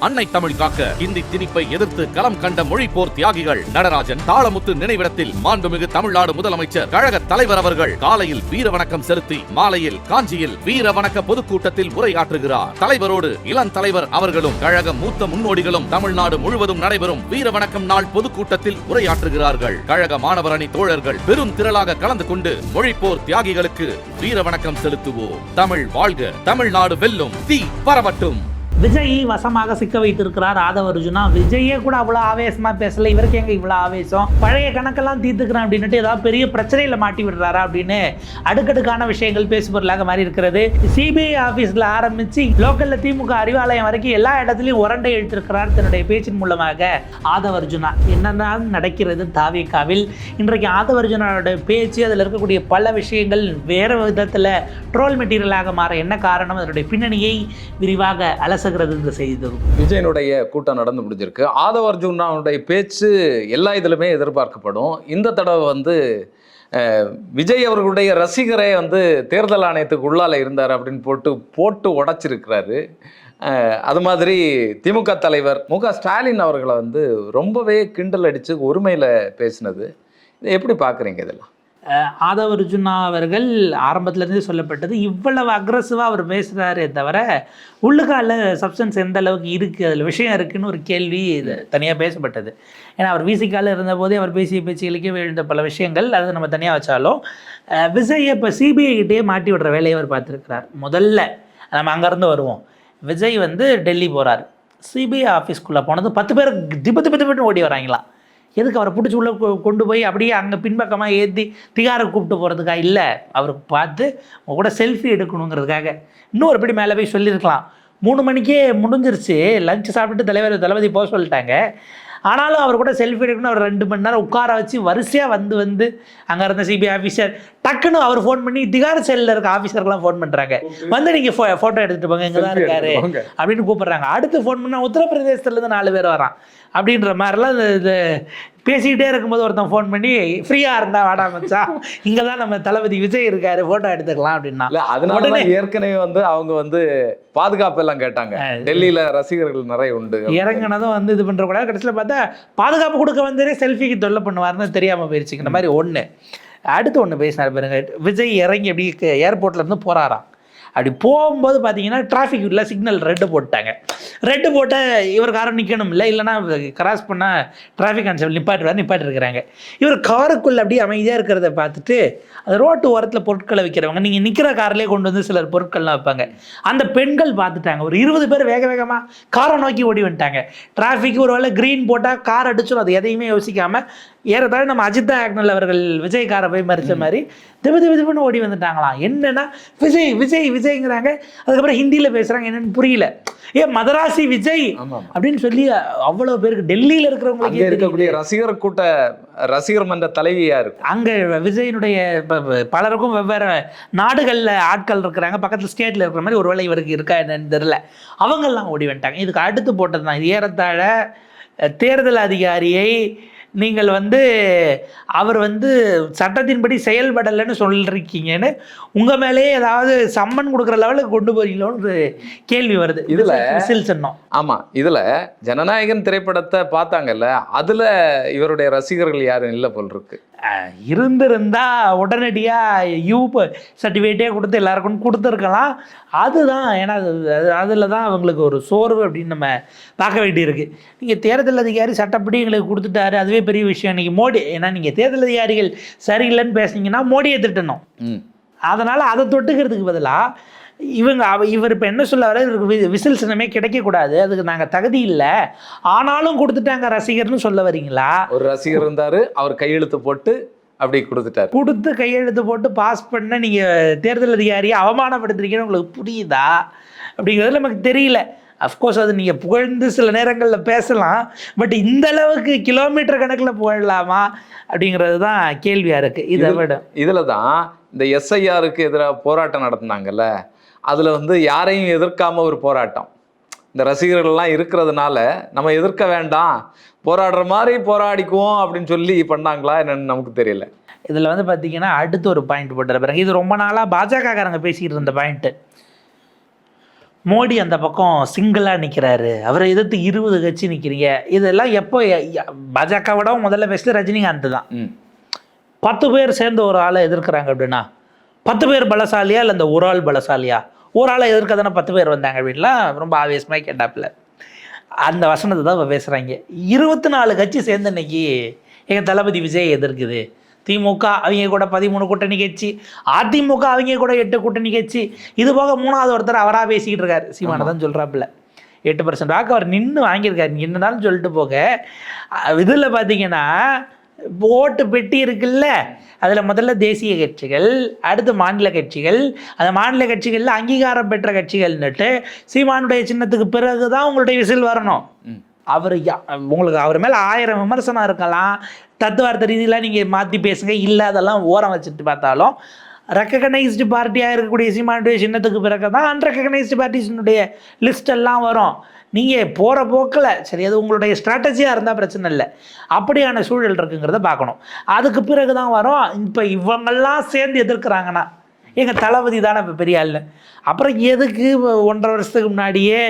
அன்னை தமிழ் காக்க இந்தி திணிப்பை எதிர்த்து களம் கண்ட மொழி போர் தியாகிகள் நடராஜன் தாளமுத்து நினைவிடத்தில் மாண்புமிகு தமிழ்நாடு முதலமைச்சர் கழக தலைவர் அவர்கள் காலையில் வீர வணக்கம் செலுத்தி மாலையில் காஞ்சியில் வீர வணக்க பொதுக்கூட்டத்தில் உரையாற்றுகிறார். தலைவரோடு இளம் தலைவர் அவர்களும் கழக மூத்த முன்னோடிகளும் தமிழ்நாடு முழுவதும் நடைபெறும் வீர வணக்கம் நாள் பொதுக்கூட்டத்தில் உரையாற்றுகிறார்கள். கழக மாணவர் அணி தோழர்கள் பெரும் திரளாக கலந்து கொண்டு மொழிப்போர் தியாகிகளுக்கு வீர வணக்கம் செலுத்துவோம். தமிழ் வாழ்க தமிழ்நாடு வெல்லும் தீ பரவட்டும். விஜய் வசமாக சிக்க வைத்திருக்கிறார் ஆதவ அர்ஜுனா விஜயே கூட அவ்வளோ ஆவேசமாக பேசல. இவருக்கு எங்க இவ்வளோ ஆவேசம்? பழைய கணக்கெல்லாம் தீர்த்துக்கிறேன் அப்படின்னுட்டு ஏதாவது பெரிய பிரச்சனையில் மாட்டி விடுறாரா அப்படின்னு அடுக்கடுக்கான விஷயங்கள் பேசுபொருளாக மாறி இருக்கிறது. சிபிஐ ஆஃபீஸில் ஆரம்பித்து லோக்கலில் திமுக அறிவாலயம் வரைக்கும் எல்லா இடத்துலையும் உரண்டை எழுத்திருக்கிறார் தன்னுடைய பேச்சின் மூலமாக ஆதவ அர்ஜுனா என்னென்ன நடக்கிறது தாவேக்காவில் இன்றைக்கு ஆதவ அர்ஜுனாவோட பேச்சு அதில் இருக்கக்கூடிய பல விஷயங்கள் வேறு விதத்தில் ட்ரோல் மெட்டீரியலாக மாற என்ன காரணம்? அதனுடைய பின்னணியை விரிவாக அலசுகிறது இந்த செய்தி விஜயனுடைய கூட்டம் நடந்து முடிஞ்சிருக்கு. ஆதவ அர்ஜுனாவுடைய பேச்சு எல்லா இதிலுமே எதிர்பார்க்கப்படும். இந்த தடவை வந்து விஜய் அவர்களுடைய ரசிகரே வந்து தேர்தல் ஆணையத்துக்கு உள்ளால் இருந்தார் அப்படின்னு போட்டு போட்டு உடைச்சிருக்கிறாரு. அது மாதிரி திமுக தலைவர் மு க ஸ்டாலின் அவர்களை வந்து ரொம்பவே கிண்டல் அடித்து ஒருமையில் பேசினது. இதை எப்படி பார்க்குறீங்க இதெல்லாம்? ஆதவர்ஜுனா ஆதவ அர்ஜுனா அவர்கள் ஆரம்பத்துலேருந்தே சொல்லப்பட்டது. இவ்வளவு அக்ரஸிவாக அவர் பேசுகிறாரே தவிர உள்ளுக்கால சப்ஸ்டன்ஸ் எந்த அளவுக்கு இருக்குது அதில் விஷயம் இருக்குன்னு ஒரு கேள்வி இது தனியாக பேசப்பட்டது. ஏன்னா அவர் விசிக்கால இருந்தபோதே அவர் பேசிய பேச்சுகளுக்கே எழுந்த பல விஷயங்கள் அதை நம்ம தனியாக வச்சாலும் விஜயை இப்போ சிபிஐகிட்டே மாட்டி விடுற வேலையை அவர் பார்த்துருக்கிறார். முதல்ல நம்ம அங்கேருந்து வருவோம். விஜய் வந்து டெல்லி போகிறார் சிபிஐ ஆஃபீஸ்க்குள்ளே போனது பத்து பேர் திப்பு திப்பு திப்புன்னு ஓடி வராங்களாம். எதுக்கு அவரை பிடிச்சி உள்ளே கொண்டு போய் அப்படியே அங்கே பின்பக்கமாக ஏற்றி திகாரை கூப்பிட்டு போகிறதுக்கா இல்லை. அவருக்கு பார்த்து உங்க கூட செல்ஃபி எடுக்கணுங்கிறதுக்காக. இன்னும் ஒரு படி மேலே போய் சொல்லியிருக்கலாம். மூணு மணிக்கே முடிஞ்சிருச்சு. லஞ்ச் சாப்பிட்டு தலைவர் தளபதி போக சொல்லிட்டாங்க. ஆனாலும் அவர் கூட செல்ஃபி எடுக்கணும் அவர் ரெண்டு மணி நேரம் உட்கார வச்சு வரிசையாக வந்து வந்து அங்கே இருந்த சிபிஐ ஆஃபீஸர் டக்குன்னு அவர் ஃபோன் பண்ணி திகார் செல்லில் இருக்க ஆஃபீஸர்லாம் ஃபோன் பண்ணுறாங்க வந்து நீங்கள் ஃபோ ஃபோட்டோ எடுத்துகிட்டு போங்க இங்கே தான் இருக்காரு. அப்படின்னு கூப்பிடுறாங்க. அடுத்து ஃபோன் பண்ணால் உத்தரப்பிரதேசத்துலேருந்து நாலு பேர் வரான். அப்படின்ற மாதிரிலாம் இந்த இது பேசிக்கிட்டே இருக்கும்போது ஒருத்தன் ஃபோன் பண்ணி ஃப்ரீயாக இருந்தா வாடா மச்சான் இங்கே தான் நம்ம தளபதி விஜய் இருக்காரு ஃபோட்டோ எடுத்துக்கலாம் அப்படின்னா. இல்ல அதனால தான் ஏற்கனவே வந்து அவங்க வந்து பாதுகாப்பு எல்லாம் கேட்டாங்க டெல்லியில ரசிகர்கள் நிறைய உண்டு இறங்குனதும் வந்து இது பண்ணுறக்கூடாது கடைசியில் பார்த்தா பாதுகாப்பு கொடுக்க வந்ததே செல்ஃபிக்கு தொல்லை பண்ணுவாருன்னு தெரியாமல் போயிடுச்சு இந்த மாதிரி ஒன்று அடுத்து ஒன்று பேசினார் பாருங்க விஜய் இறங்கி அப்படி ஏர்போர்ட்ல இருந்து போகிறாராம் அப்படி போகும்போது பார்த்தீங்கன்னா டிராஃபிக் இல்லை சிக்னல் ரெட்டு போட்டாங்க ரெட்டு போட்ட இவர் காரம் நிற்கணும் இல்லை இல்லைன்னா கிராஸ் பண்ணால் டிராஃபிக் கான்ஸ்டபிள் நிப்பாட்டுவார் நிப்பாட்டிருக்கிறாங்க. இவர் காருக்குள்ளே அப்படியே அமைதியாக இருக்கிறத பார்த்துட்டு அந்த ரோட்டு ஓரத்தில் பொருட்களை விற்கிறவங்க நீங்கள் நிற்கிற கார்லேயே கொண்டு வந்து சிலர் பொருட்கள்லாம் வைப்பாங்க அந்த பெண்கள் பார்த்துட்டாங்க. ஒரு இருபது பேர் வேக வேகமாக காரை நோக்கி ஓடி வந்துட்டாங்க. டிராஃபிக் ஒரு வேளை க்ரீன் போட்டால் கார் அடிச்சிடும் அது எதையுமே யோசிக்காமல் ஏறத்தாழ நம்ம அஜித் ஆக்னல் அவர்கள் விஜய் காரை போய் மறிச்ச மாதிரி திபு திபு திபுன்னு ஓடி வந்துட்டாங்களாம் என்னன்னா விஜய் விஜய் விஜய்ங்கிறாங்க. அதுக்கப்புறம் ஹிந்தியில் பேசுகிறாங்க என்னன்னு புரியல. ஏ மதராசி விஜய் அப்படின்னு சொல்லி அவ்வளோ பேருக்கு டெல்லியில் இருக்கிறவங்களுக்கு இருக்கக்கூடிய ரசிகர் கூட்ட ரசிகர் மன்ற தலைவியா இருக்கு அங்கே விஜயனுடைய பலருக்கும் வெவ்வேறு நாடுகளில் ஆட்கள் இருக்கிறாங்க. பக்கத்தில் ஸ்டேட்டில் இருக்கிற மாதிரி ஒருவேளை இவருக்கு இருக்கா என்னன்னு தெரில அவங்கெல்லாம் ஓடி வந்துட்டாங்க. இதுக்கு அடுத்து போட்டது தான் ஏறத்தாழ தேர்தல் அதிகாரியை நீங்கள் வந்து அவர் வந்து சட்டத்தின்படி செயல்படலைன்னு சொல்லிருக்கீங்கன்னு உங்கள் மேலேயே ஏதாவது சம்மன் கொடுக்குற லெவலுக்கு கொண்டு போறீங்களோன்னு கேள்வி வருது. இதுல- விசில் சொன்னோம். ஆமா இதுல ஜனநாயகன் திரைப்படத்தை பார்த்தாங்கல்ல அதுல இவருடைய ரசிகர்கள் யாரும் இல்ல போல் இருக்கு. இருந்திருந்தா உடனடியாக யூ சர்டிஃபிகேட்டே கொடுத்து எல்லாருக்கும் கொடுத்துருக்கலாம். அதுதான் ஏன்னா அது அதில் தான் அவங்களுக்கு ஒரு சோர்வு அப்படின்னு நம்ம பார்க்க வேண்டியிருக்கு. நீங்கள் தேர்தல் அதிகாரி சட்டப்படி எங்களுக்கு கொடுத்துட்டாரு அதுவே பெரிய விஷயம். இன்றைக்கி மோடி ஏன்னா நீங்கள் தேர்தல் அதிகாரிகள் சரியில்லைன்னு பேசுனீங்கன்னா மோடியை திட்டணும். அதனால் அதை தொட்டுக்கிறதுக்கு பதிலாக இவங்க அவ இவர் இப்போ என்ன சொல்ல வர இவருக்கு விசில் சின்னமே கிடைக்கக்கூடாது. அதுக்கு நாங்கள் தகுதி இல்லை. ஆனாலும் கொடுத்துட்டாங்க ரசிகர்னு சொல்ல வரீங்களா? ஒரு ரசிகர் இருந்தாரு அவர் கையெழுத்து போட்டு அப்படி கொடுத்துட்டாரு. கொடுத்து கையெழுத்து போட்டு பாஸ் பண்ண நீங்கள் தேர்தல் அதிகாரியை அவமானப்படுத்துறீங்கன்னு உங்களுக்கு புரியுதா? அப்படிங்கிறது நமக்கு தெரியல. அஃப்கோர்ஸ் அது நீங்கள் புகழ்ந்து சில நேரங்களில் பேசலாம். பட் இந்த அளவுக்கு கிலோமீட்டர் கணக்கில் புகழலாமா? அப்படிங்கிறது தான் கேள்வியாக இருக்குது இதை விட. இதுல தான் இந்த எஸ்ஐஆருக்கு எதிராக போராட்டம் நடத்தினாங்கல்ல? அதுல வந்து யாரையும் எதிர்க்காம ஒரு போராட்டம். இந்த ரசிகர்கள்லாம் இருக்கிறதுனால நம்ம எதிர்க்க வேண்டாம் போராடுற மாதிரி போராடிக்குவோம் அப்படின்னு சொல்லி பண்ணாங்களா என்னன்னு நமக்கு தெரியல. இதில் வந்து பார்த்தீங்கன்னா அடுத்து ஒரு பாயிண்ட் போட்டுற பாருங்க இது ரொம்ப நாளாக பாஜகக்காரங்க பேசிக்கிட்டு இருந்த பாயிண்ட்டு மோடி அந்த பக்கம் சிங்கிளாக நிற்கிறாரு அவரை எதிர்த்து இருபது கட்சி நிற்கிறீங்க இதெல்லாம் எப்போ பாஜக விட முதல்ல பெஸ்ட்டு ரஜினிகாந்த் தான். பத்து பேர் சேர்ந்து ஒரு ஆளை எதிர்க்கிறாங்க அப்படின்னா பத்து பேர் பலசாலியா இல்லை இந்த ஒரு ஆள் பலசாலியா? ஒரு ஆளை எதிர்க்க தானே பத்து பேர் வந்தாங்க அப்படின்லாம் ரொம்ப ஆவேசமாக கேட்டாப்புல. அந்த வசனத்தை தான் இப்போ பேசுகிறாங்க இருபத்தி நாலு கட்சி சேர்ந்து இன்னைக்கு எங்கள் தளபதி விஜய் எதிர்க்குது. திமுக அவங்க கூட பதிமூணு கூட்டணி கட்சி அதிமுக அவங்க கூட எட்டு கூட்டணி கட்சி. இது போக மூணாவது ஒருத்தர் அவராக பேசிக்கிட்டு இருக்காரு. சீமானதான் சொல்கிறாப்புல எட்டு பர்சன்ட் வாக்கு அவர் நின்று வாங்கியிருக்காரு. நின்றுனாலும் சொல்லிட்டு போக இதில் பார்த்தீங்கன்னா ஓட்டு பெட்டி இருக்குல்ல அதில் முதல்ல தேசிய கட்சிகள் அடுத்து மாநில கட்சிகள் அந்த மாநில கட்சிகளில் அங்கீகாரம் பெற்ற கட்சிகள்னுட்டு சீமானுடைய சின்னத்துக்கு பிறகு தான் உங்களுடைய விசில் வரணும். அவர் உங்களுக்கு அவர் மேலே ஆயிரம் விமர்சனம் இருக்கலாம். தத்துவார்த்த ரீதியில் நீங்கள் மாற்றி பேசுங்க இல்லை அதெல்லாம் ஓரம் வச்சுட்டு பார்த்தாலும் ரெக்கக்னைஸ்டு பார்ட்டியாக இருக்கக்கூடிய சீமானுடைய சின்னத்துக்கு பிறகு தான் அன்ரெக்கக்னைஸ்டு பார்ட்டிஸினுடைய லிஸ்ட் எல்லாம் வரும். நீங்கள் போகிற போக்கில் சரி அது உங்களுடைய ஸ்ட்ராட்டஜியாக இருந்தால் பிரச்சனை இல்லை. அப்படியான சூழல் இருக்குங்கிறத பார்க்கணும். அதுக்கு பிறகு தான் வரும். இப்போ இவங்கெல்லாம் சேர்ந்து எதிர்க்கிறாங்கன்னா எங்கள் தளபதி தானே இப்போ பெரிய ஆள் அப்புறம் எதுக்கு ஒன்றரை வருஷத்துக்கு முன்னாடியே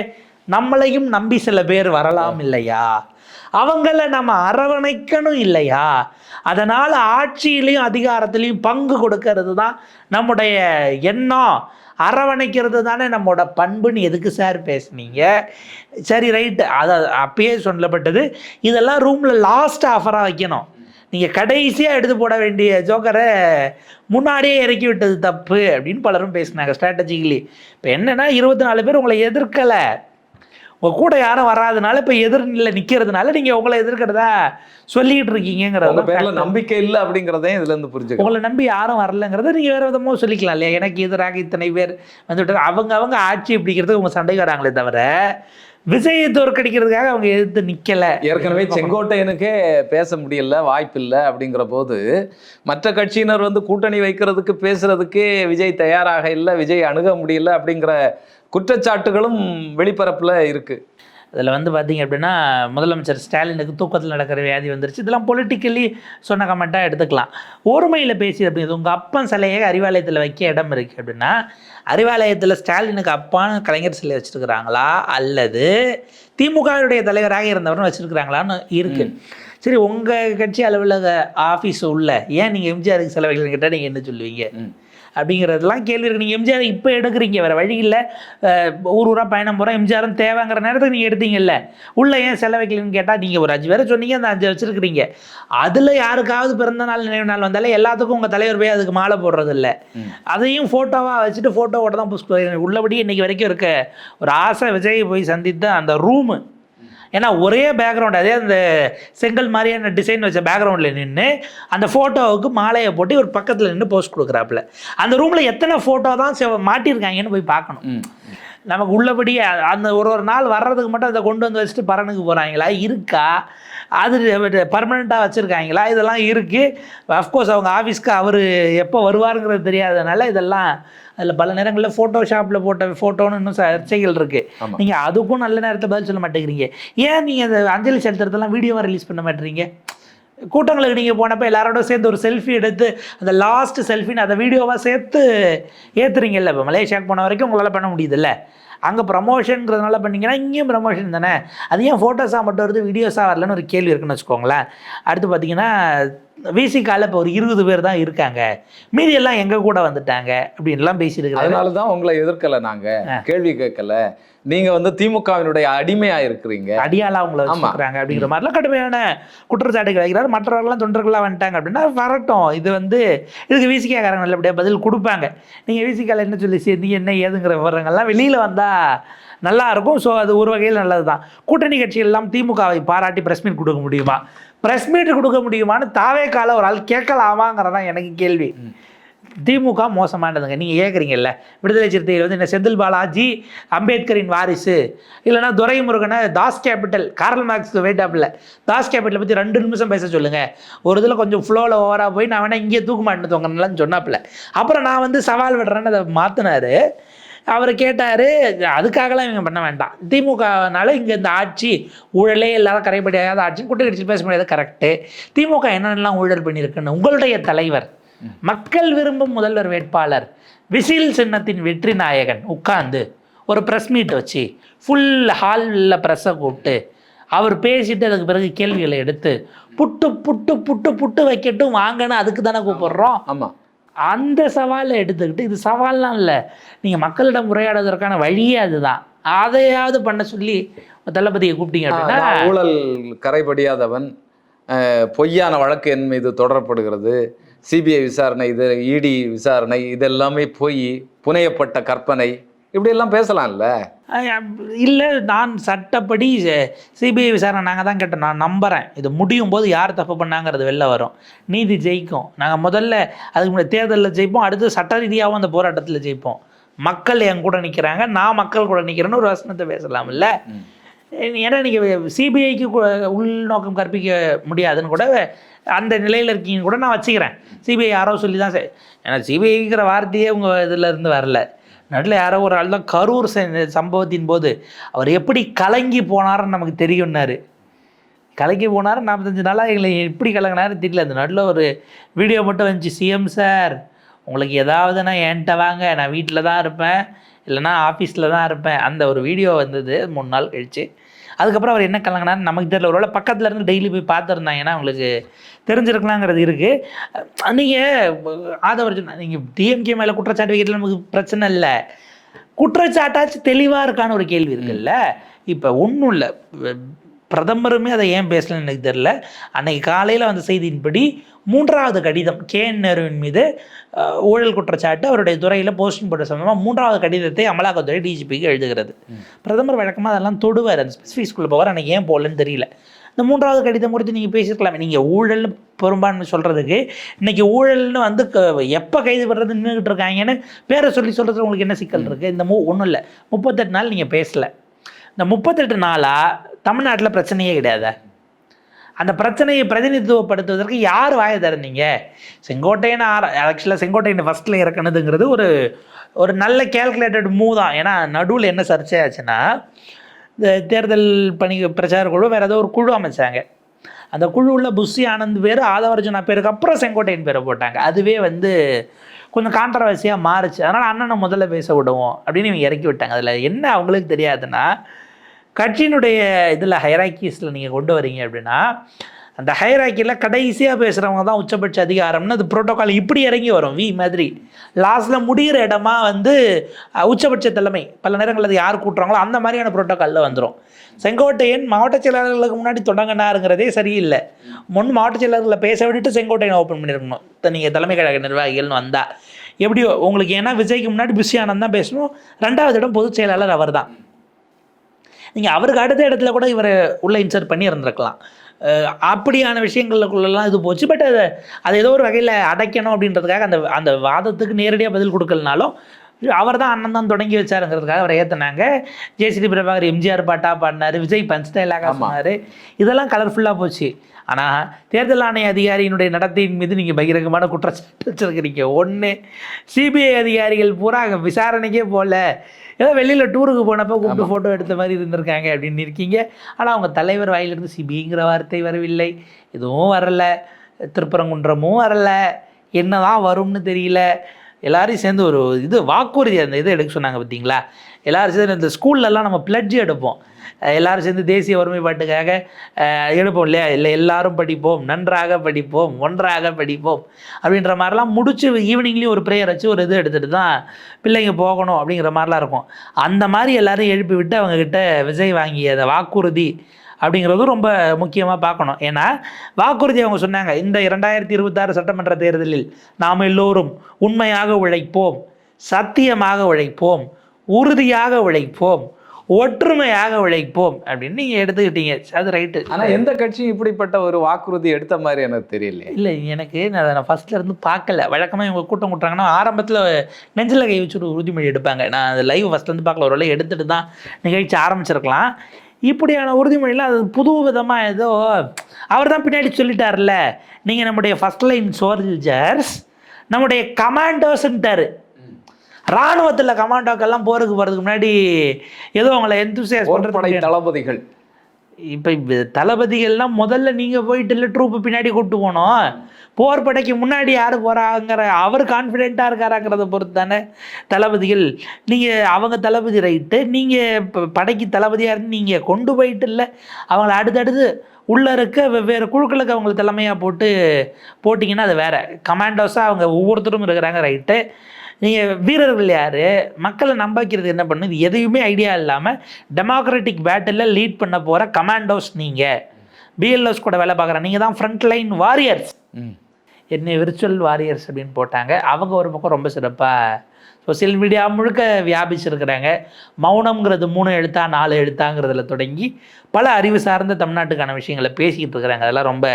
நம்மளையும் நம்பி சில பேர் வரலாம் இல்லையா? அவங்கள நம்ம அரவணைக்கணும் இல்லையா? அதனால் ஆட்சியிலையும் அதிகாரத்திலையும் பங்கு கொடுக்கறது தான் நம்முடைய எண்ணம். அரவணைக்கிறது தானே நம்மளோட பண்புன்னு எதுக்கு சார் பேசுனீங்க? சரி ரைட்டு அதை அப்பயே சொல்லப்பட்டது. இதெல்லாம் ரூமில் லாஸ்ட் ஆஃபராக வைக்கணும். நீங்கள் கடைசியாக எடுத்து போட வேண்டிய ஜோக்கரை முன்னாடியே இறக்கி விட்டது தப்பு அப்படின்னு பலரும் பேசினாங்க ஸ்ட்ராட்டஜிக்கலி இப்போ என்னென்னா இருபத்தி நாலு பேர் உங்களை எதிர்க்கலை. உங்கள் கூட யாரும் வராதனால இப்போ எதிர்நிலை நிற்கிறதுனால நீங்கள் உங்களை எதிர்க்கிறதா சொல்லிக்கிட்டு இருக்கீங்கிறத பேர்ல நம்பிக்கை இல்லை அப்படிங்கிறதையும் இதுல இருந்து புரிஞ்சுக்கலாம். உங்களை நம்பி யாரும் வரலங்கிறத நீங்கள் வேறு விதமாக சொல்லிக்கலாம் இல்லையா? எனக்கு எதிராக இத்தனை பேர் வந்துட்டு அவங்க அவங்க ஆட்சி பிடிக்கிறதுக்கு உங்க சண்டை வராங்களே தவிர விஜயை தோற்கடிக்கிறதுக்காக அவங்க எதிர்த்து நிற்கலை ஏற்கனவே செங்கோட்டையனுக்கே பேச முடியல வாய்ப்பில்லை அப்படிங்கிற போது மற்ற கட்சியினர் வந்து கூட்டணி வைக்கிறதுக்கு பேசுறதுக்கே விஜய் தயாராக இல்லை விஜய் அணுக முடியல அப்படிங்கிற குற்றச்சாட்டுகளும் வெளிப்பரப்புல இருக்கு. அதில் வந்து பார்த்தீங்க அப்படின்னா முதலமைச்சர் ஸ்டாலினுக்கு தூக்கத்தில் நடக்கிற வியாதி வந்துருச்சு. இதெல்லாம் பொலிட்டிக்கலி சொன்ன கமெண்ட்டாக எடுத்துக்கலாம். ஒருமையில் பேசி அப்படிங்கிறது உங்கள் அப்பன் சிலையை அறிவாலயத்தில் வைக்க இடம் இருக்குது அப்படின்னா அறிவாலயத்தில் ஸ்டாலினுக்கு அப்பான்னு கலைஞர் சிலை வச்சுருக்கிறாங்களா? அல்லது திமுகவுடைய தலைவராக இருந்தவர்னு வச்சுருக்கிறாங்களான்னு இருக்குது சரி உங்கள் கட்சி அலுவலக ஆஃபீஸ் உள்ள ஏன் நீங்கள் எம்ஜிஆருக்கு செலவைகள் கேட்டால் நீங்கள் என்ன சொல்லுவீங்க. அப்படிங்கிறதெல்லாம் கேள்வி இருக்கு. நீங்கள் எம்ஜிஆர் இப்போ எடுக்கிறீங்க. வேறு வழி இல்லை. ஊர் ஊராக பயணம் போகிறோம் எம்ஜிஆரும் தேவைங்கிற நேரத்துக்கு நீங்கள் எடுத்தீங்கல்ல. உள்ள ஏன் செலவைக்கலன்னு கேட்டால் நீங்கள் ஒரு அஞ்சு பேரை சொன்னீங்க அந்த அஞ்சு வச்சுருக்கிறீங்க. அதில் யாருக்காவது பிறந்த நாள் நினைவு நாள் வந்தாலே எல்லாத்துக்கும் உங்கள் தலைவர் போய் அதுக்கு மாலை போடுறது இல்லை. அதையும் ஃபோட்டோவாக வச்சுட்டு ஃபோட்டோவோட தான் புஷ் உள்ளபடி இன்னைக்கு வரைக்கும் இருக்க. ஒரு ஆசை விஜய் போய் சந்தித்த அந்த ரூமு ஏன்னா ஒரே பேக்ரவுண்ட் அதே அந்த செங்கல் மாதிரியான டிசைன் வச்ச பேக்ரவுண்டில் நின்று அந்த ஃபோட்டோவுக்கு மாலையை போட்டு ஒரு பக்கத்தில் நின்று போஸ்ட் கொடுக்குறாப்புல. அந்த ரூமில் எத்தனை ஃபோட்டோ தான் மாட்டியிருக்காங்கன்னு போய் பார்க்கணும். நமக்கு உள்ளபடி அ- அந்த ஒரு ஒரு நாள் வர்றதுக்கு மட்டும் அதை கொண்டு வந்து வச்சுட்டு பரனுக்கு போகிறாங்களா இருக்கா? அது பர்மனெண்ட்டாக வச்சுருக்காங்களா? இதெல்லாம் இருக்குது அஃப்கோர்ஸ் அவங்க ஆஃபீஸ்க்கு அவர் எப்போ வருவாருங்கிறது தெரியாதனால இதெல்லாம் அதில் பல நேரங்களில் ஃபோட்டோஷாப்பில் போட்ட ஃபோட்டோன்னு இன்னும் சர்ச்சைகள் இருக்குது. நீங்கள் அதுக்கும் நல்ல நேரத்தை பதில் சொல்ல மாட்டேங்கிறீங்க. ஏன் நீங்கள் அந்த அஞ்சலி செலுத்துறதெல்லாம் வீடியோவாக ரிலீஸ் பண்ண மாட்டேறீங்க? கூட்டங்களுக்கு நீங்கள் போனப்போ எல்லாரோட சேர்ந்து ஒரு செல்ஃபி எடுத்து அந்த லாஸ்ட் செல்ஃபின்னு அதை வீடியோவாக சேர்த்து ஏற்றுறீங்கல்ல இப்போ மலேசியாவுக்கு போன வரைக்கும் உங்களால் பண்ண முடியுதுல்ல? அங்கே ப்ரமோஷனுங்கிறதுனால பண்ணிங்கன்னா இங்கேயும் ப்ரமோஷன் தானே? அது ஏன் ஃபோட்டோஸாக மட்டும் வருது வீடியோஸாக வரலன்னு ஒரு கேள்வி இருக்குன்னு வச்சுக்கோங்களேன். அடுத்து பார்த்தீங்கன்னா விசிகால இப்போ ஒரு இருபது பேர் தான் இருக்காங்க. மீதி எல்லாம் எங்கள் கூட வந்துட்டாங்க அப்படின்லாம் பேசியிருக்கிறாங்க அதனால தான் உங்களை எதிர்க்கல நாங்க. ஆ. கேள்வி கேட்கல. நீங்க வந்து திமுகவினுடைய அடிமையா இருக்கிறீங்க. அடியாளா அவங்கள ஆமா. வச்சுக்கிறாங்க அப்படிங்கிற மாதிரிலாம் கடுமையான குற்றச்சாட்டுகள் வைக்கிறார். மற்றவர்கள்லாம் தொண்டர்களாக வந்துட்டாங்க அப்படின்னா வரட்டும். இது வந்து இதுக்கு விசிகாரங்க நல்லபடியாக பதில் கொடுப்பாங்க. நீங்கள் விசிகால என்ன சொல்லி சேர்ந்தீங்க என்ன ஏதுங்கிற விவரங்கள்லாம் வெளியில் வந்தால் நல்லா இருக்கும். ஸோ அது ஒரு வகையில் நல்லது தான் கூட்டணி கட்சிகள் எல்லாம் திமுகவை பாராட்டி ப்ரெஸ் மீட் கொடுக்க முடியுமா? ப்ரெஸ் மீட் கொடுக்க முடியுமான்னு தாவே கால ஒரு ஆள் கேட்கலாமாங்கிறதான் எனக்கு கேள்வி. திமுக மோசமானதுங்க. நீங்கள் கேட்குறீங்கல்ல விடுதலை சிறுத்தைகள் வந்து என்ன செந்தில் பாலாஜி அம்பேத்கரின் வாரிசு இல்லைன்னா துரைமுருகனை தாஸ் கேபிட்டல் கார்ல் மார்க்ஸ் வெயிட்டாப்பில் தாஸ் கேபிட்டலை பற்றி ரெண்டு நிமிஷம் பேச சொல்லுங்கள் ஒரு இதில் கொஞ்சம் ஃப்ளோவில் ஓவராக போய் நான் வேணா இங்கே தூக்க மாட்டேன்னு தோங்கலாம் சொன்னாப்புல. அப்புறம் நான் வந்து சவால் விடுறேன்னு அதை மாற்றினாரு அவர் கேட்டார் அதுக்காகலாம் இவங்க பண்ண வேண்டாம். திமுகனால இங்கே இந்த ஆட்சி ஊழலே இல்லாத கரைப்படியாத ஆட்சி குட்டி கடிச்சு பேச முடியாது கரெக்டு திமுக என்னென்னலாம் ஊழல் பண்ணியிருக்குன்னு உங்களுடைய தலைவர் மக்கள் விரும்பும் முதல்வர் வேட்பாளர் விசில் சின்னத்தின் வெற்றி நாயகன் உட்கார்ந்து ஒரு ப்ரெஸ் மீட் வச்சு ஃபுல் ஹாலில் ப்ரெஸ்ஸை கூப்பிட்டு அவர் பேசிட்டு அதுக்கு பிறகு கேள்விகளை எடுத்து புட்டு புட்டு புட்டு புட்டு வைக்கட்டும் வாங்கன்னு அதுக்கு தானே கூப்பிடுறோம். ஆமாம் அந்த சவாலை எடுத்துக்கிட்டு இது சவால்லாம் இல்லை. நீங்கள் மக்களிடம் உரையாடுவதற்கான வழியே அதுதான். அதையாவது பண்ண சொல்லி தளபதியை கூப்பிட்டீங்க அப்படின்னா ஊழல் கரைபடியாதவன் பொய்யான வழக்கு என் மீது தொடரப்படுகிறது. சிபிஐ விசாரணை இது இடி விசாரணை இதெல்லாமே பொய் புனையப்பட்ட கற்பனை இப்படி எல்லாம் பேசலாம்ல இல்லை நான் சட்டப்படி சிபிஐ விசாரணை நாங்கள் தான் கேட்டோம். நான் நம்புகிறேன் இது முடியும் போது யார் தப்பு பண்ணாங்கிறது வெளில வரும். நீதி ஜெயிக்கும். நாங்கள் முதல்ல அதுக்கு முன்னாடி தேர்தலில் ஜெயிப்போம். அடுத்து சட்ட ரீதியாகவும் அந்த போராட்டத்தில் ஜெயிப்போம். மக்கள் என் கூட நிற்கிறாங்க நான் மக்கள் கூட நிற்கிறேன்னு ஒரு வசனத்தை பேசலாம்ல. ஏன்னா நீங்கள் சிபிஐக்கு உள்நோக்கம் கற்பிக்க முடியாதுன்னு கூட அந்த நிலையில் இருக்கீங்க கூட நான் வச்சுக்கிறேன். சிபிஐ யாரோ சொல்லி தான் ஏன்னா சிபிஐங்கிற வார்த்தையே உங்கள் இதில் இருந்து வரல. நடுவில் யாரோ ஒரு ஆள் தான் கரூர் சம்பவத்தின் போது அவர் எப்படி கலங்கி போனாருன்னு நமக்கு தெரியும்னாரு. கலங்கி போனார் நாற்பத்தஞ்சு நாளாக எங்களை எப்படி கலங்கினாரு தெரியல. அந்த நடுவில் ஒரு வீடியோ மட்டும் வந்துச்சு சிஎம் சார் உங்களுக்கு ஏதாவதுன்னா என்கிட்ட வாங்க நான் வீட்டில் தான் இருப்பேன் இல்லைன்னா ஆஃபீஸில் தான் இருப்பேன். அந்த ஒரு வீடியோ வந்தது மூணு நாள் கழிச்சு. அதுக்கப்புறம் அவர் என்ன கலங்கினார்? நமக்கு தெரியல. ஒருவேளை பக்கத்தில் இருந்து டெய்லி போய் பார்த்துருந்தாங்கன்னா உங்களுக்கு தெரிஞ்சிருக்கலாங்கிறது இருக்குது நீங்கள் ஆதவர்ஜன் நீங்கள் டிஎம்கே மேலே குற்றச்சாட்டு வைக்கிறதுல நமக்கு பிரச்சனை இல்லை. குற்றச்சாட்டாச்சு தெளிவாக இருக்கான ஒரு கேள்வி இருக்குல்ல? இப்போ ஒன்றும் இல்லை. பிரதமருமே அதை ஏன் பேசலன்னு எனக்கு தெரில அன்னைக்கு காலையில் வந்த செய்தியின்படி மூன்றாவது கடிதம் கே என் நேருவின் மீது ஊழல் குற்றச்சாட்டு அவருடைய துறையில் போஸ்டிங் போட்ட சம்பந்தமாக மூன்றாவது கடிதத்தை அமலாக்கத்துறை டிஜிபிக்கு எழுதுகிறது. பிரதமர் வழக்கமாக அதெல்லாம் தொடுவார். அந்த ஸ்பெசிஃபிக் ஸ்கூலில் போவார். அன்னைக்கு ஏன் போகலன்னு தெரியல. இந்த மூன்றாவது கடிதம் குறித்து நீங்கள் பேசியிருக்கலாமே. நீங்கள் ஊழல்னு பெரும்பான்மை சொல்கிறதுக்கு இன்னைக்கு ஊழல்னு வந்து எப்போ கைது பண்ணுறது நின்றுக்கிட்டு இருக்காங்கன்னு பேரை சொல்லி சொல்கிறது உங்களுக்கு என்ன சிக்கல் இருக்குது இந்த மூ ஒன்றும் இல்லை. முப்பத்தெட்டு நாள் நீங்கள் பேசலை. இந்த முப்பத்தெட்டு நாளாக தமிழ்நாட்டில் பிரச்சனையே கிடையாது? அந்த பிரச்சனையை பிரதிநிதித்துவப்படுத்துவதற்கு யார் வாயை திறந்தீங்க? செங்கோட்டையன் ஆர ஆக்சுவலாக செங்கோட்டையன் ஃபஸ்ட்டில் இறக்கணுதுங்கிறது ஒரு ஒரு நல்ல கேல்குலேட்டட் மூவ் தான். ஏன்னா நடுவில் என்ன சர்ச்சையாச்சுன்னா இந்த தேர்தல் பணி பிரச்சார குழு வேறு ஏதோ ஒரு குழு அமைச்சாங்க. அந்த குழுவில் புஷி ஆனந்த் பேர் ஆதவர்ஜுனா பேருக்கு அப்புறம் செங்கோட்டையன் பேரை போட்டாங்க. அதுவே வந்து கொஞ்சம் கான்ட்ரவர்சியாக மாறுச்சு. அதனால் அண்ணனை முதல்ல பேச விடுவோம் அப்படின்னு இவங்க இறக்கி விட்டாங்க. அதில் என்ன அவங்களுக்கு தெரியாதுன்னா கட்சியினுடைய இதில் ஹைராக்கிஸில் நீங்கள் கொண்டு வரீங்க அப்படின்னா அந்த ஹைராக்கியில் கடைசியாக பேசுகிறவங்க தான் உச்சபட்ச அதிகாரம்னு அது ப்ரோட்டோக்கால் இப்படி இறங்கி வரும் வி மாதிரி. லாஸ்ட்டில் முடிகிற இடமா வந்து உச்சபட்ச தலைமை பல நேரங்களில் அது யார் கூட்டுறாங்களோ அந்த மாதிரியான ப்ரோட்டோக்காலில் வந்துடும் செங்கோட்டையன் மாவட்ட செயலாளர்களுக்கு முன்னாடி தொடங்கினாருங்கிறதே சரியில்லை. முன் மாவட்ட செயலாளர்களை பேச விட்டுட்டு செங்கோட்டையனை ஓப்பன் பண்ணியிருக்கணும் நீங்கள் தலைமை கழக நிர்வாகிகள்னு வந்தால் எப்படியோ உங்களுக்கு ஏன்னா விஜய்க்கு முன்னாடி பிஸி தான் பேசணும். ரெண்டாவது இடம் பொதுச் செயலாளர் அவர் தான் நீங்கள் அவருக்கு அடுத்த இடத்துல கூட இவரை உள்ளே இன்சர்ட் பண்ணி இருந்திருக்கலாம். அப்படியான விஷயங்களுக்குள்ளெல்லாம் இது போச்சு. பட் அதை அது ஏதோ ஒரு வகையில் அடைக்கணும் அப்படின்றதுக்காக அந்த அந்த வாதத்துக்கு நேரடியாக பதில் கொடுக்கலனாலும் அவர் தான் அண்ணன் தான் தொடங்கி வச்சாருங்கிறதுக்காக அவரை ஏற்றுனாங்க ஜெயஸ்ரீ பிரபாகர் எம்ஜிஆர் பாட்டா பாடினார் விஜய் பஞ்ச் டைலாக. சொன்னார். இதெல்லாம் கலர்ஃபுல்லாக போச்சு. ஆனால் தேர்தல் ஆணைய அதிகாரியினுடைய நடத்தையின் மீது நீங்கள் பகிரங்கமான குற்றச்சாட்டு வச்சிருக்கிறீங்க. ஒன்று சிபிஐ அதிகாரிகள் பூரா விசாரணைக்கே போகல ஏதோ வெளியில் டூருக்கு போனப்போ கூப்பிட்டு ஃபோட்டோ எடுத்த மாதிரி இருந்திருக்காங்க அப்படின்னு இருக்கீங்க. ஆனால் அவங்க தலைவர் வாயிலிருந்து சிபிங்கிற வார்த்தை வரவில்லை. எதுவும் வரல. திருப்பரங்குன்றமும் வரல. என்னதான் வரும்னு தெரியல. எல்லாரையும் சேர்ந்து ஒரு இது வாக்குறுதி அந்த இது எடுக்க சொன்னாங்க பார்த்தீங்களா? எல்லாரும் சேர்ந்து இந்த ஸ்கூல்லலாம் நம்ம பிளட்ஜ் எடுப்போம். எல்லாரும் சேர்ந்து தேசிய ஒருமைப்பாட்டுக்காக எடுப்போம் இல்லையா? இல்லை எல்லாரும் படிப்போம் நன்றாக படிப்போம் ஒன்றாக படிப்போம் அப்படின்ற மாதிரிலாம் முடிச்சு ஈவினிங்லேயும் ஒரு ப்ரேயர் வச்சு ஒரு இது எடுத்துகிட்டு தான் பிள்ளைங்க போகணும் அப்படிங்கிற மாதிரிலாம் இருக்கும். அந்த மாதிரி எல்லாரும் எழுப்பி விட்டு அவங்கக்கிட்ட விஜய் வாங்கிய அந்த வாக்குறுதி அப்படிங்கிறதும் ரொம்ப முக்கியமாக பார்க்கணும். ஏன்னா வாக்குறுதி அவங்க சொன்னாங்க இந்த இரண்டாயிரத்தி இருபத்தாறு சட்டமன்ற தேர்தலில் நாம் எல்லோரும் உண்மையாக உழைப்போம் சத்தியமாக உழைப்போம் உறுதியாக உழைப்போம் ஒற்றுமையாக உழைப்போம் அப்படின்னு நீங்கள் எடுத்துக்கிட்டீங்க. அது ரைட்டு. ஆனா எந்த கட்சியும் இப்படிப்பட்ட ஒரு வாக்குறுதி எடுத்த மாதிரி எனக்கு தெரியலையே. இல்லை எனக்கு நான் அதை நான் ஃபஸ்ட்டில் இருந்து பார்க்கல. வழக்கமாக இவங்க கூட்டம் கூட்டுறாங்கன்னா ஆரம்பத்தில் நெஞ்சில் கை வச்சு ஒரு உறுதிமொழி எடுப்பாங்க. நான் அந்த லைவ் ஃபஸ்ட்லேருந்து பார்க்கல. ஒரு வேளை எடுத்துகிட்டு தான் நிகழ்ச்சி ஆரம்பிச்சிருக்கலாம். இப்படியான உறுதிமொழியில் அது புது விதமாக ஏதோ அவர் தான் பின்னாடி சொல்லிட்டார்ல நீங்கள் நம்முடைய ஃபஸ்ட் லைன் சோல்ஜர்ஸ் நம்முடைய கமாண்டோஸ்ன்ட்டாரு இராணுவத்தில் கமாண்டோக்கெல்லாம் போருக்கு போகிறதுக்கு முன்னாடி ஏதோ அவங்கள எந்தூசியாஸ் பண்ணுறது தளபதிகள். இப்போ தளபதிகள்லாம் முதல்ல நீங்கள் போயிட்டு இல்லை ட்ரூப்பு பின்னாடி கூப்பிட்டு போனோம். போர் படைக்கு முன்னாடி யார் போகிறாங்கிற அவர் கான்ஃபிடென்ட்டாக இருக்காராங்கிறத பொறுத்து தானே தளபதிகள். நீங்கள் அவங்க தளபதி ரைட்டு நீங்கள் இப்போ படைக்கு தளபதியாக இருந்து நீங்கள் கொண்டு போயிட்டு இல்லை அவங்கள அடுத்தடுத்து உள்ளே இருக்க வெவ்வேறு குழுக்களுக்கு அவங்களை தலைமையாக போட்டு போட்டிங்கன்னா அது வேறு. கமாண்டோஸாக அவங்க ஒவ்வொருத்தரும் இருக்கிறாங்க ரைட்டு நீங்கள் வீரர்கள் யார்? மக்களை நம்ப வைக்கிறது என்ன பண்ணுது எதையுமே ஐடியா இல்லாமல் டெமோக்ராட்டிக் பேட்டிலில் லீட் பண்ண போகிற கமாண்டோஸ் நீங்கள் பிஎல்ஓஸ் கூட வேலை பார்க்குற நீங்கள் தான் ஃப்ரண்ட் லைன் வாரியர்ஸ் ம். என்ன விர்ச்சுவல் வாரியர்ஸ் அப்படின்னு போட்டாங்க. அவங்க ஒரு பக்கம் ரொம்ப சிறப்பாக சோசியல் மீடியா முழுக்க வியாபிச்சிருக்கிறாங்க. மௌனம்ங்கிறது மூணு எழுத்தா நாலு எழுத்தாங்கிறதுல தொடங்கி பல அறிவு சார்ந்த தமிழ்நாட்டுக்கான விஷயங்களை பேசிக்கிட்டு இருக்கிறாங்க. அதெல்லாம் ரொம்ப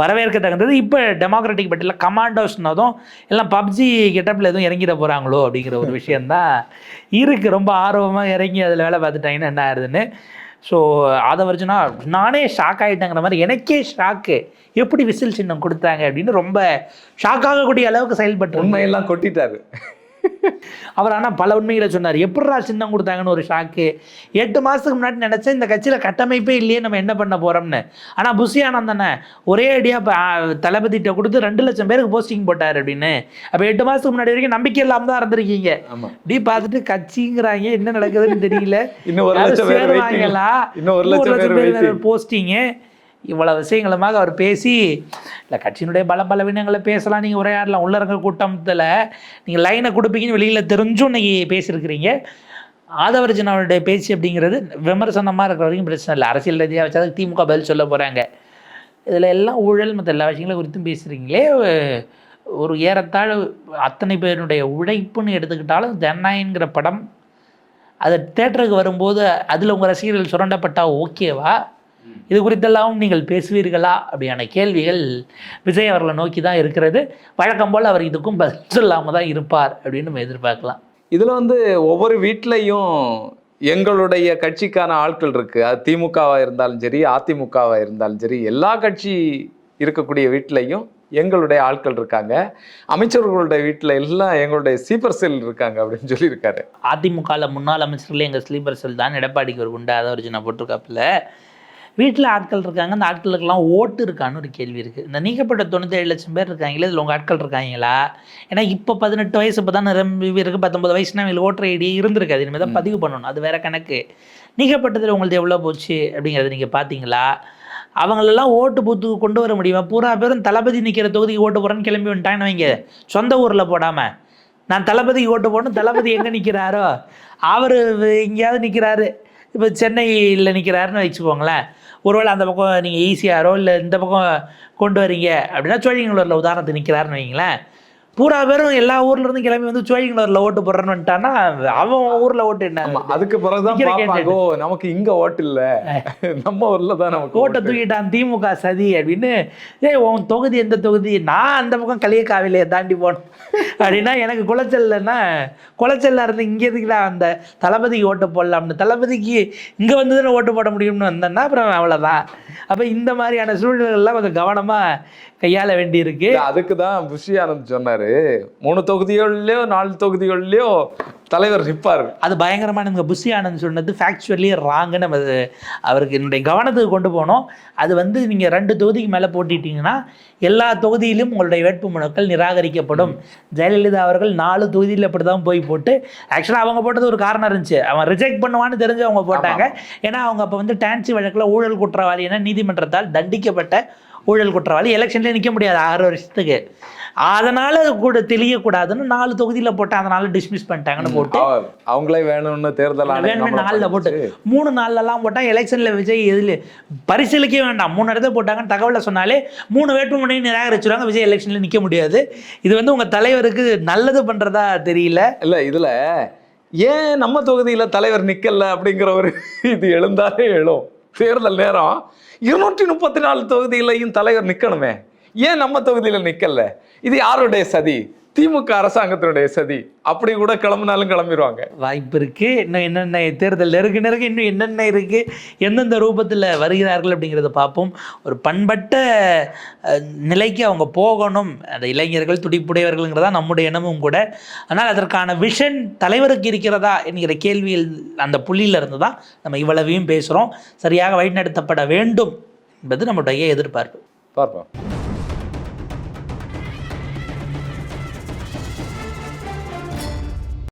வரவேற்கத்தக்கது. இப்போ டெமோக்ராட்டிக் பட்டியில் கமாண்டோஸ்னதும் எல்லாம் பப்ஜி கெட்டப்பில் எதுவும் இறங்கிட போகிறாங்களோ அப்படிங்கிற ஒரு விஷயந்தான் இருக்குது ரொம்ப ஆர்வமாக இறங்கி அதில் வேலை பார்த்துட்டாங்கன்னா என்ன ஆகுதுன்னு ஸோ அதை வரைச்சுன்னா நானே ஷாக் ஆகிட்டேங்கிற மாதிரி எனக்கே ஷாக்கு எப்படி விசில் சின்னம் கொடுத்தாங்க அப்படின்னு ரொம்ப ஷாக் ஆகக்கூடிய அளவுக்கு செயல்பட்டு உண்மையெல்லாம் கொட்டிட்டாரு. அவர் ஆனால் பல உண்மைகளை சொன்னார். எப்படிடா சின்னம் கொடுத்தாங்கன்னு ஒரு ஷாக்கு எட்டு மாதத்துக்கு முன்னாடி நினச்சேன் இந்த கட்சியில் கட்டமைப்பே இல்லையே நம்ம என்ன பண்ண போகிறோம்னு ஆனால் புஷி ஆனந்தனை ஒரே அடியாக தளபதிட்ட கொடுத்து ரெண்டு லட்சம் பேருக்கு போஸ்டிங் போட்டார் அப்படின்னு. அப்போ எட்டு மாதத்துக்கு முன்னாடி வரைக்கும் நம்பிக்கை இல்லாமல் தான் இருந்திருக்கீங்க. இப்படி பார்த்துட்டு கட்சிங்கிறாங்க என்ன நடக்குதுன்னு தெரியல. இன்னும் ஒரு லட்சம் பேர். போஸ்டிங்கு இவ்வளோ விஷயங்களுமாக அவர் பேசி இல்லை கட்சியினுடைய பல பலவீனங்களை பேசலாம் நீங்கள் உரையாடலாம். உள்ளரங்க கூட்டத்தில் நீங்கள் லைனை கொடுப்பீங்கன்னு வெளியில் தெரிஞ்சும் நீங்கள் பேசியிருக்கிறீங்க. ஆதவர்ஜன் அவருடைய பேச்சு அப்படிங்கிறது விமர்சனமாக இருக்கிற வரைக்கும் பிரச்சனை இல்லை. அரசியல் ரீதியாக வச்சா திமுக பதில் சொல்ல போகிறாங்க இதில் எல்லாம் ஊழல் மற்ற எல்லா விஷயங்களும் குறித்தும் பேசுகிறீங்களே ஒரு ஏறத்தாழ அத்தனை பேருடைய உழைப்புன்னு எடுத்துக்கிட்டாலும் ஜனநாயகங்கிற படம் அது தேட்டருக்கு வரும்போது அதில் உங்கள் ரசிகர்கள் சுரண்டப்பட்டால் ஓகேவா இது குறித்தெல்லாம் நீங்கள் பேசுவீர்களா? அப்படியான கேள்விகள் விஜய் அவர்களை நோக்கி தான் இருக்கிறது. வழக்கம் போல் அவர் இதுக்கும் பதில் சொல்லாமல் தான் இருப்பார் அப்படின்னு நம்ம எதிர்பார்க்கலாம். இதுல வந்து ஒவ்வொரு வீட்லயும் எங்களுடைய கட்சிக்கான ஆட்கள் இருக்கு. அது திமுகவா இருந்தாலும் சரி அதிமுகவா இருந்தாலும் சரி எல்லா கட்சி இருக்கக்கூடிய வீட்லயும் எங்களுடைய ஆட்கள் இருக்காங்க. அமைச்சர்களுடைய வீட்டில் எல்லாம் எங்களுடைய சீப்பர் செல் இருக்காங்க அப்படின்னு சொல்லியிருக்காரு. அதிமுகவில் முன்னாள் அமைச்சர்கள் எங்கள் ஸ்லீப்பர் செல் தான். எடப்பாடிக்கு ஒரு குண்டா அதை ஒரு நான் போட்டிருக்காப்புல. வீட்டில் ஆட்கள் இருக்காங்க. அந்த ஆட்களுக்கெல்லாம் ஓட்டு இருக்கான்னு ஒரு கேள்வி இருக்குது இந்த நீக்கப்பட்ட தொண்ணூத்தேழு லட்சம் பேர் இருக்காங்களே இதில் உங்கள் ஆட்கள் இருக்காங்களா? ஏன்னா இப்போ பதினெட்டு வயசு இப்போ தான் நிரம்பி இருக்கு. பத்தொன்பது வயசுனா இவங்களுக்கு ஓட்டர் ஐடி இருந்திருக்காது. இனிமேல் தான் பதிவு பண்ணணும். அது வேற கணக்கு. நீக்கப்பட்டதில் உங்களுக்கு எவ்வளோ போச்சு அப்படிங்கிறத நீங்கள் பார்த்தீங்களா அவங்களெல்லாம் ஓட்டு பூத்துக்கு கொண்டு வர முடியுமா? பூரா பேரும் தளபதி நிற்கிற தொகுதிக்கு ஓட்டு போகிறேன்னு கிளம்பி வந்துட்டாங்கன்னு வைங்க. சொந்த ஊரில் போடாமல் நான் தளபதிக்கு ஓட்டு போடணும். தளபதி எங்கே நிற்கிறாரோ அவர் எங்கேயாவது நிற்கிறாரு இப்போ சென்னையில் நிற்கிறாருன்னு வச்சுக்கோங்களேன். ஒருவேளை அந்த பக்கம் நீங்கள் ஈஸியாரோ இல்லை இந்த பக்கம் கொண்டு வரீங்க அப்படின்னா சோழிங்களூரில் உதாரணத்துக்கு நிற்கிறாருன்னு வைங்களேன் பூரா பேரும் எல்லா ஊர்ல இருந்தும் கிளம்பி வந்து சோழிங்களூரில் ஓட்டு போடுறேன்னு வந்துட்டான்னா அவன் ஊரில் ஓட்டு என்ன? அதுக்கு பிறகுதான் நமக்கு இங்க ஓட்டு இல்ல. நம்ம ஊர்ல தான் நமக்கு ஓட்டை. தூக்கிட்டான் திமுக சதி அப்படின்னு ஏய் உன் தொகுதி எந்த தொகுதி? நான் அந்த பக்கம் களியக்காவிலையை தாண்டி போனேன் அப்படின்னா எனக்கு குளச்சல்னா குளச்சல்ல இருந்து இங்கே எதுக்குடா அந்த தளபதிக்கு ஓட்டு போடலாம்னு தளபதிக்கு இங்கே வந்து தானே ஓட்டு போட முடியும்னு வந்தேன்னா அப்புறம் அவ்வளோதான் அப்போ இந்த மாதிரியான சூழ்நிலைகள்லாம் கொஞ்சம் கவனமாக கையாள வேண்டியிருக்கு. இல்ல, அதுக்கு தான் புஷி ஆனந்த் சொன்னாரு. மூணு தொகுதிகள்லயோ நாலு தொகுதிகள்லயோ தலைவர் நிப்பாரு. அது பயங்கரமான புஷி ஆனந்த் சொன்னது ஃபேக்சுவலி ராங்கு நம்ம அவருக்கு என்னுடைய கவனத்துக்கு கொண்டு போனோம். அது வந்து நீங்கள் ரெண்டு தொகுதிக்கு மேலே போட்டிட்டீங்கன்னா எல்லா தொகுதியிலும் உங்களுடைய வேட்புமனுக்கள் நிராகரிக்கப்படும். ஜெயலலிதா அவர்கள் நாலு தொகுதியில் இப்படி தான் போய் போட்டு ஆக்சுவலாக அவங்க போட்டது ஒரு காரணம் இருந்துச்சு. அவன் ரிஜெக்ட் பண்ணுவான்னு தெரிஞ்சு அவங்க போட்டாங்க. ஏன்னா அவங்க அப்போ வந்து டான்சி வழக்கில் ஊழல் குற்றவாளி என நீதிமன்றத்தால் தண்டிக்கப்பட்ட ஊழல் குற்றவாளி எலெக்ஷன்லேயே நிற்க முடியாது ஆறு வருஷத்துக்கு. அதனால் கூட தெளியக்கூடாதுன்னு நாலு தொகுதியில் போட்டு அதனால டிஸ்மிஸ் பண்ணிட்டாங்கன்னு போட்டு அவங்களே வேணும்னு தேர்தல் வேணுமே நாளில் போட்டு. மூணு நாள்லலாம் போட்டால் எலெக்ஷனில் விஜய் எதில் பரிசீலிக்கவே வேண்டாம். மூணு இடத்த போட்டாங்கன்னு தகவலை சொன்னாலே மூணு வேட்புமனையும் நிராகரிச்சுருவாங்க விஜய் எலெக்ஷனில் நிற்க முடியாது. இது வந்து உங்கள் தலைவருக்கு நல்லது பண்ணுறதா தெரியல. இல்ல இதுல ஏன் நம்ம தொகுதியில தலைவர் நிக்கல அப்படிங்கிற ஒரு இது எழுந்தாலே எழும். தேர்தல் நேரம் இருநூற்றி முப்பத்தி நாலு தொகுதியிலையும் தலைவர் நிற்கணுமே ஏன் நம்ம தொகுதியில நிக்கல? இது யாருடைய சதி? திமுக அரசாங்கத்தினுடைய சதி. அப்படி கூட கிளம்புனாலும் கிளம்பிடுவாங்க வாய்ப்பு இருக்கு. இன்னும் என்னென்ன தேர்தல் நெருங்க நெருங்க இன்னும் என்னென்ன இருக்கு? எந்தெந்த ரூபத்தில் வருகிறார்கள் அப்படிங்கிறத பார்ப்போம். ஒரு பண்பட்ட நிலைக்கு அவங்க போகணும். அந்த இளைஞர்கள் துடிப்புடையவர்கள்ங்கிறதா நம்முடைய எண்ணமும் கூட. ஆனால் அதற்கான விஷன் தலைவருக்கு இருக்கிறதா என்கிற கேள்வியில் அந்த புள்ளியில இருந்து தான் நம்ம இவ்வளவையும் பேசுகிறோம் சரியாக வழிநடத்தப்பட வேண்டும் என்பது நம்முடைய எதிர்பார்ப்பு. பார்ப்போம்.